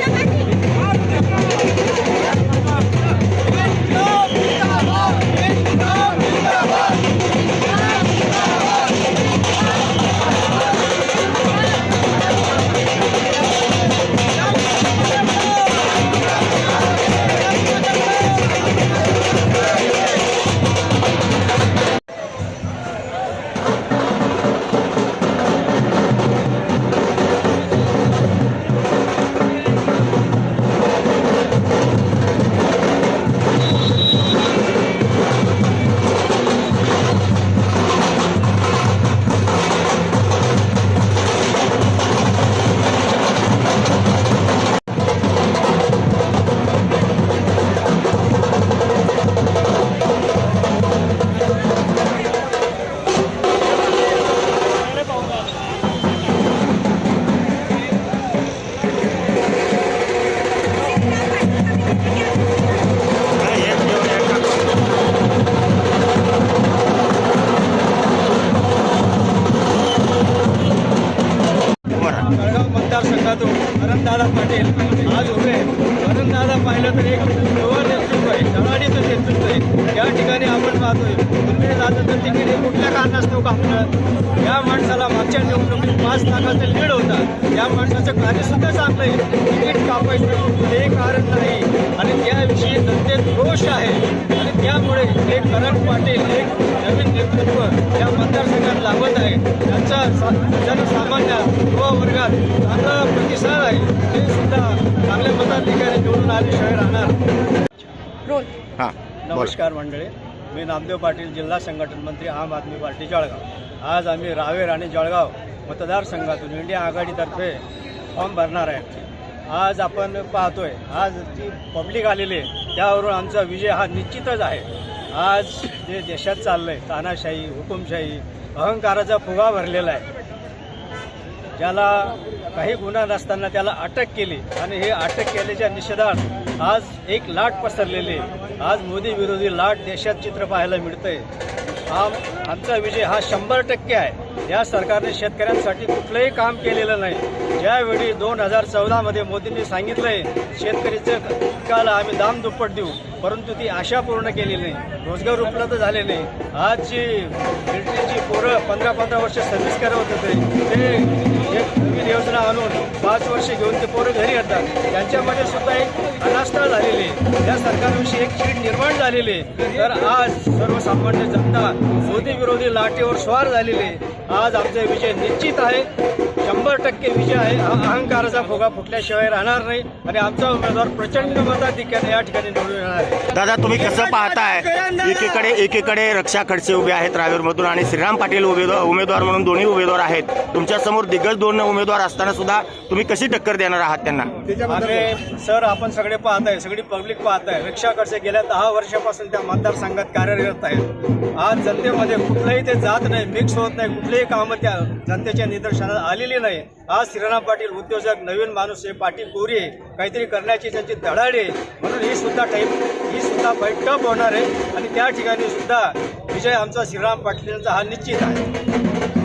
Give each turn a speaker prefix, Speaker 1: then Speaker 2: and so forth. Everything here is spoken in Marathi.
Speaker 1: जळगाव वरणदादा पाटील. आज उभे वरणदादा पाहिलं तर एक जवळ नेतृत्व आहे धडाडीचं नेतृत्व आहे या ठिकाणी आपण पाहतोय. तुम्ही जातं तर तिकीट हे कुठल्या कारणास्तव कापलं या माणसाला मागच्या निवडणुकीत पाच लाखाचा लीड होता. या माणसाचं कार्यसुद्धा चांगलं आहे. तिकीट कापायचं हे कारण नाही. आणि त्याविषयी जनतेत रोष आहे. आणि त्यामुळे हे करण पाटील एक नवीन नेतृत्व या मतदारसंघात लाभत आहे. त्यांचा जनसामान्य युवा वर्गात चांगला आल्याशिवाय राहणार?
Speaker 2: रोल.
Speaker 3: हां
Speaker 1: नमस्कार मंडळी. मी नामदेव पाटील जिल्हा संघटन मंत्री आम आदमी पार्टी जळगाव. आज आम्ही रावेर आणि जळगाव मतदारसंघातून इंडिया आघाडीतर्फे फॉर्म भरणार आहे. आज आपण पाहतोय आज जी पब्लिक आलेली आहे त्यावरून आमचा विजय हा निश्चितच आहे. आज जे देशात चाललं आहे तानाशाही हुकुमशाही अहंकाराचा फुगा भरलेला आहे. ज्याला काही गुन्हा नसताना त्याला अटक केली आणि हे अटक केल्याच्या निषेधात आज एक लाट पसरलेली आहे. आज मोदी विरोधी लाट देशात चित्र पाहायला मिळतंय. आम आमचा विजय हा शंभर टक्के आहे. या सरकारने शेतकऱ्यांसाठी कुठलंही काम केलेलं नाही. ज्यावेळी दोन हजार चौदामध्ये मोदींनी सांगितलंय शेतकरीचं पिकाला आम्ही दाम दुप्पट देऊ परंतु ती आशा पूर्ण केलेली नाही. रोजगार उपलब्ध झाले नाही. आजची मिलिटरीची पोरं पंधरा पंधरा वर्ष सर्व्हिस करत होते ते एक नवीन योजना आणून पाच वर्ष घेऊन ते पोरं घरी येतात. त्यांच्यामध्ये सुद्धा एक अनास्था झालेली आहे. या सरकारविषयी एक चीड निर्माण झालेली आहे. तर आज सर्वसामान्य जनता मोदी विरोधी लाटेवर स्वार झालेली आहे. आज आमचा विजय निश्चित आहे. शंभर टक्के विजय आहे. हा अहंकाराचा फुगा फुटल्याशिवाय राहणार नाही. आणि आमचा उमेदवार प्रचंड मताधिक्याने या ठिकाणी निवडून येणार आहे.
Speaker 3: दादा तुम्ही कसं पाहताय? एकीकडे एकीकडे रक्षा खडसे उभे आहेत रावेरमधून आणि श्रीराम पाटील उमेदवार उमेदवार म्हणून दोन्ही उमेदवार आहेत. तुमच्यासमोर दिग्गज दोन उमेदवार असताना सुद्धा तुम्ही कशी टक्कर देणार आहात त्यांना?
Speaker 1: आम्ही सर आपण सगळे पाहत आहे सगळी पब्लिक पाहत आहे रिक्षा खर्च गेल्या दहा वर्षापासून त्या मतदारसंघात कार्यरत आहेत. आज जनतेमध्ये कुठलंही ते जात नाही मिक्स होत नाही. कुठलेही कामं त्या जनतेच्या निदर्शनात आलेली नाही. आज श्रीराम पाटील उद्योजक नवीन माणूस आहे. पाटील गोरी काहीतरी करण्याची त्यांची धडाडी आहे. म्हणून ही सुद्धा टाईप ही सुद्धा फाईट टप होणार आहे. आणि त्या ठिकाणी सुद्धा विजय आमचा श्रीराम पाटील यांचा हा निश्चित आहे.